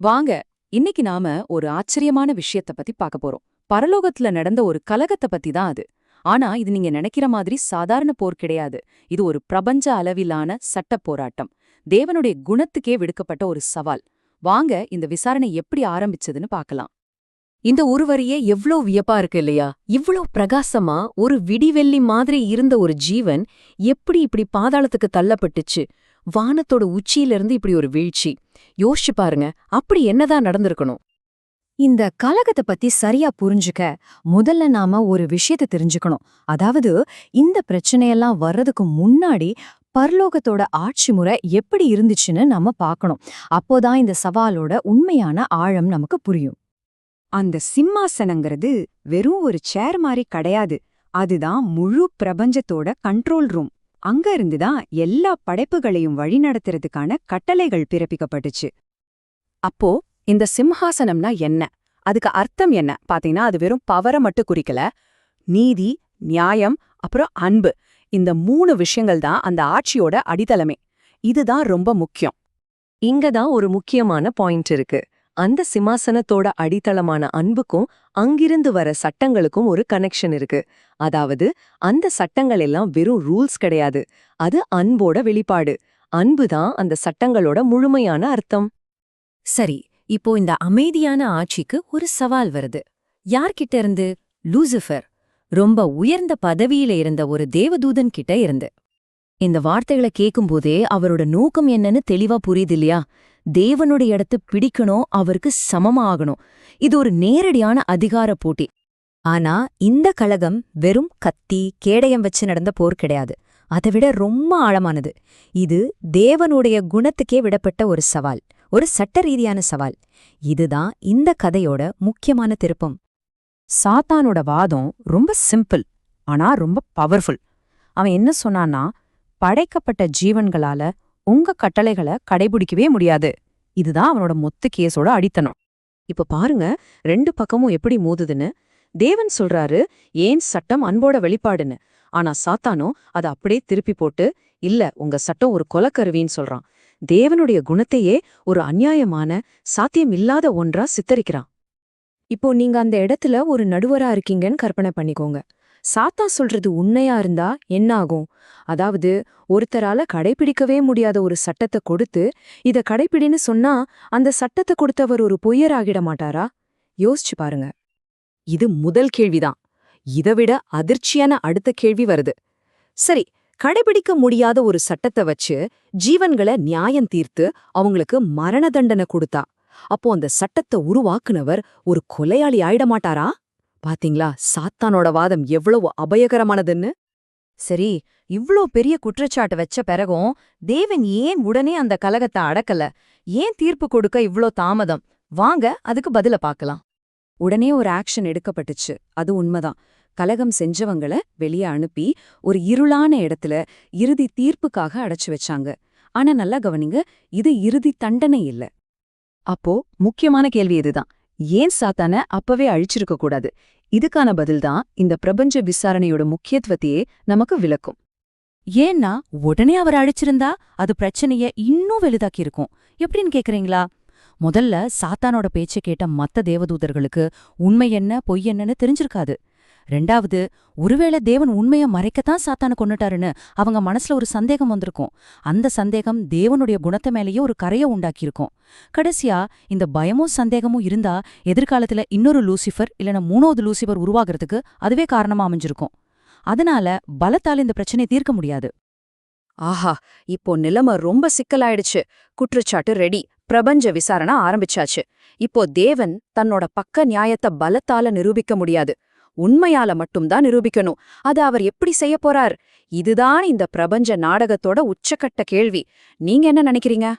வாங்க இன்னைக்கு நாம ஒரு ஆச்சரியமான விஷயத்த பத்தி பார்க்க போறோம். பரலோகத்துல நடந்த ஒரு கலகத்தை பத்தி தான் அது. ஆனா இது நீங்க நினைக்கிற மாதிரி சாதாரண போர் கிடையாது. இது ஒரு பிரபஞ்ச அளவிலான சட்டப் போராட்டம். தேவனுடைய குணத்துக்கே விடுக்கப்பட்ட ஒரு சவால். வாங்க இந்த விசாரணை எப்படி ஆரம்பிச்சதுன்னு பார்க்கலாம். இந்த ஒருவரையே எவ்ளோ வியப்பா இருக்கு இல்லையா? இவ்ளோ பிரகாசமா ஒரு விடிவெள்ளி மாதிரி இருந்த ஒரு ஜீவன் எப்படி இப்படி பாதாளத்துக்கு தள்ளப்பட்டுச்சு? வானத்தோட உச்சியிலிருந்து இப்படி ஒரு வீழ்ச்சி. யோசிச்சு பாருங்க அப்படி என்னதான் நடந்திருக்கணும்? இந்த கலகத்தை பத்தி சரியா புரிஞ்சுக்க முதல்ல நாம ஒரு விஷயத்தை தெரிஞ்சுக்கணும். அதாவது இந்த பிரச்சனையெல்லாம் வர்றதுக்கு முன்னாடி பர்லோகத்தோட ஆட்சி முறை எப்படி இருந்துச்சுன்னு நாம பார்க்கணும். அப்போதான் இந்த சவாலோட உண்மையான ஆழம் நமக்கு புரியும். அந்த சிம்மாசனங்கிறது வெறும் ஒரு சேர் மாதிரி கிடையாது. அதுதான் முழு பிரபஞ்சத்தோட கண்ட்ரோல் ரூம் அங்க இருந்துதான் எல்லா படைப்புகளையும் வழிநடத்துறதுக்கான கட்டளைகள் பிறப்பிக்கப்பட்டுச்சு. அப்போ இந்த சிம்ஹாசனம்னா என்ன? அதுக்கு அர்த்தம் என்ன? பாத்தீங்கன்னா அது வெறும் பவரை மட்டும் குறிக்கல. நீதி நியாயம் அப்புறம் அன்பு. இந்த மூணு விஷயங்கள் தான் அந்த ஆட்சியோட அடித்தளமே. இதுதான் ரொம்ப முக்கியம். இங்க தான் ஒரு முக்கியமான பாயிண்ட் இருக்கு. அந்த சிம்மாசனத்தோட அடித்தளமான அன்புக்கும் அங்கிருந்து வர சட்டங்களுக்கும் ஒரு கனெக்ஷன் இருக்கு. அதாவது அந்த சட்டங்கள் எல்லாம் வெறும் ரூல்ஸ் கிடையாது. அது அன்போட வெளிப்பாடு. அன்பு தான் அந்த சட்டங்களோட முழுமையான அர்த்தம். சரி இப்போ இந்த அமைதியான ஆட்சிக்கு ஒரு சவால் வருது. யார்கிட்ட இருந்து? லூசிஃபர். ரொம்ப உயர்ந்த பதவியில இருந்த ஒரு தேவதூதன் கிட்ட இருந்து. இந்த வார்த்தைகளை கேட்கும்போதே அவரோட நோக்கம் என்னன்னு தெளிவா புரியுது இல்லையா? தேவனுடைய இடத்து பிடிக்கணும் அவருக்கு சமமா ஆகணும் இது ஒரு நேரடியான அதிகார போட்டி. ஆனா இந்த கழகம் வெறும் கத்தி கேடயம் வச்சு நடந்த போர் கிடையாது. அதை விட ரொம்ப ஆழமானது. இது தேவனுடைய குணத்துக்கே விடப்பட்ட ஒரு சவால். ஒரு சட்ட ரீதியான சவால். இதுதான் இந்த கதையோட முக்கியமான திருப்பம். சாத்தானோட வாதம் ரொம்ப சிம்பிள் ஆனா ரொம்ப பவர்ஃபுல். அவன் என்ன சொன்னான்னா படைக்கப்பட்ட ஜீவன்களால உங்க கட்டளைகளை கடைபிடிக்கவே முடியாது. இதுதான் அவனோட மொத்த கேஸோட அடித்தனம். இப்ப பாருங்க ரெண்டு பக்கமும் எப்படி மோதுதுன்னு. தேவன் சொல்றாரு ஏன் சட்டம் அன்போட வெளிப்பாடுன்னு? ஆனா சாத்தானோ அதை அப்படியே திருப்பி போட்டு இல்ல உங்க சட்டம் ஒரு கொலக்கருவின்னு சொல்றான். தேவனுடைய குணத்தையே ஒரு அநியாயமான சாத்தியம் இல்லாத ஒன்றா சித்தரிக்கிறான். இப்போ நீங்க அந்த இடத்துல ஒரு நடுவரா இருக்கீங்கன்னு கற்பனை பண்ணிக்கோங்க. சாத்தா சொல்றது உண்மையா இருந்தா என்ன ஆகும் அதாவது ஒருத்தரால கடைபிடிக்கவே முடியாத ஒரு சட்டத்தை கொடுத்து இத கடைபிடின்னு சொன்னா அந்த சட்டத்தை கொடுத்தவர் ஒரு பொய்யராகிட மாட்டாரா? யோசிச்சு பாருங்க. இது முதல் கேள்விதான். இதைவிட அதிர்ச்சியான அடுத்த கேள்வி வருது. சரி கடைபிடிக்க முடியாத ஒரு சட்டத்தை வச்சு ஜீவன்களை நியாயம் தீர்த்து அவங்களுக்கு மரண தண்டனை கொடுத்தா அப்போ அந்த சட்டத்தை உருவாக்குனவர் ஒரு கொலையாளி ஆயிட மாட்டாரா? பாத்தீங்களா? சாத்தானோட வாதம் எவ்வளவு அபயகரமானதுன்னு? சரி இவ்ளோ பெரிய குற்றச்சாட்டு வச்ச பிறகும் தேவன் ஏன் உடனே அந்த கலகத்தை அடக்கல? ஏன் தீர்ப்பு கொடுக்க இவ்ளோ தாமதம்? வாங்க அதுக்கு பதில பார்க்கலாம் உடனே ஒரு ஆக்ஷன் எடுக்கப்பட்டுச்சு. அது உண்மைதான். கலகம் செஞ்சவங்கள வெளியே அனுப்பி ஒரு இருளான இடத்துல இறுதி தீர்ப்புக்காக அடைச்சு வச்சாங்க. ஆனா நல்லா கவனிங்க இது இறுதி தண்டனை இல்ல. அப்போ முக்கியமான கேள்வி இதுதான். ஏன் சாத்தான அப்பவே அழிச்சிருக்க கூடாது? இதுக்கான பதில்தான் இந்த பிரபஞ்ச விசாரணையோட முக்கியத்துவத்தையே நமக்கு விளக்கும். ஏன்னா உடனே அவர் அழிச்சிருந்தா அது பிரச்சனைய இன்னும் வெளிதாக்கியிருக்கும் எப்படின்னு கேக்குறீங்களா? முதல்ல சாத்தானோட பேச்சை கேட்ட மத்த தேவதூதர்களுக்கு உண்மை என்ன பொய் என்னன்னு தெரிஞ்சிருக்காது. ரெண்டாவது ஒருவேளை தேவன் உண்மைய மறைக்கத்தான் சாத்தான கொண்டுட்டாருன்னு அவங்க மனசுல ஒரு சந்தேகம் வந்திருக்கும். அந்த சந்தேகம் தேவனுடைய குணத்தை மேலேயே ஒரு கரையை உண்டாக்கியிருக்கும். கடைசியா இந்த பயமும் சந்தேகமும் இருந்தா எதிர்காலத்துல இன்னொரு லூசிஃபர் இல்லனா மூணாவது லூசிஃபர் உருவாகிறதுக்கு அதுவே காரணமா அமைஞ்சிருக்கும். அதனால பலத்தால் இந்த பிரச்சனையை தீர்க்க முடியாது. ஆஹா இப்போ நிலைமை ரொம்ப சிக்கலாயிடுச்சு. குற்றச்சாட்டு ரெடி. பிரபஞ்ச விசாரணை ஆரம்பிச்சாச்சு. இப்போ தேவன் தன்னோட பக்க நியாயத்தை பலத்தால நிரூபிக்க முடியாது. உண்மையால மட்டும்தான் நிரூபிக்கணும். அது அவர் எப்படி செய்ய போறார்? இதுதான் இந்த பிரபஞ்ச நாடகத்தோட உச்சக்கட்ட கேள்வி. நீங்க என்ன நினைக்கிறீங்க?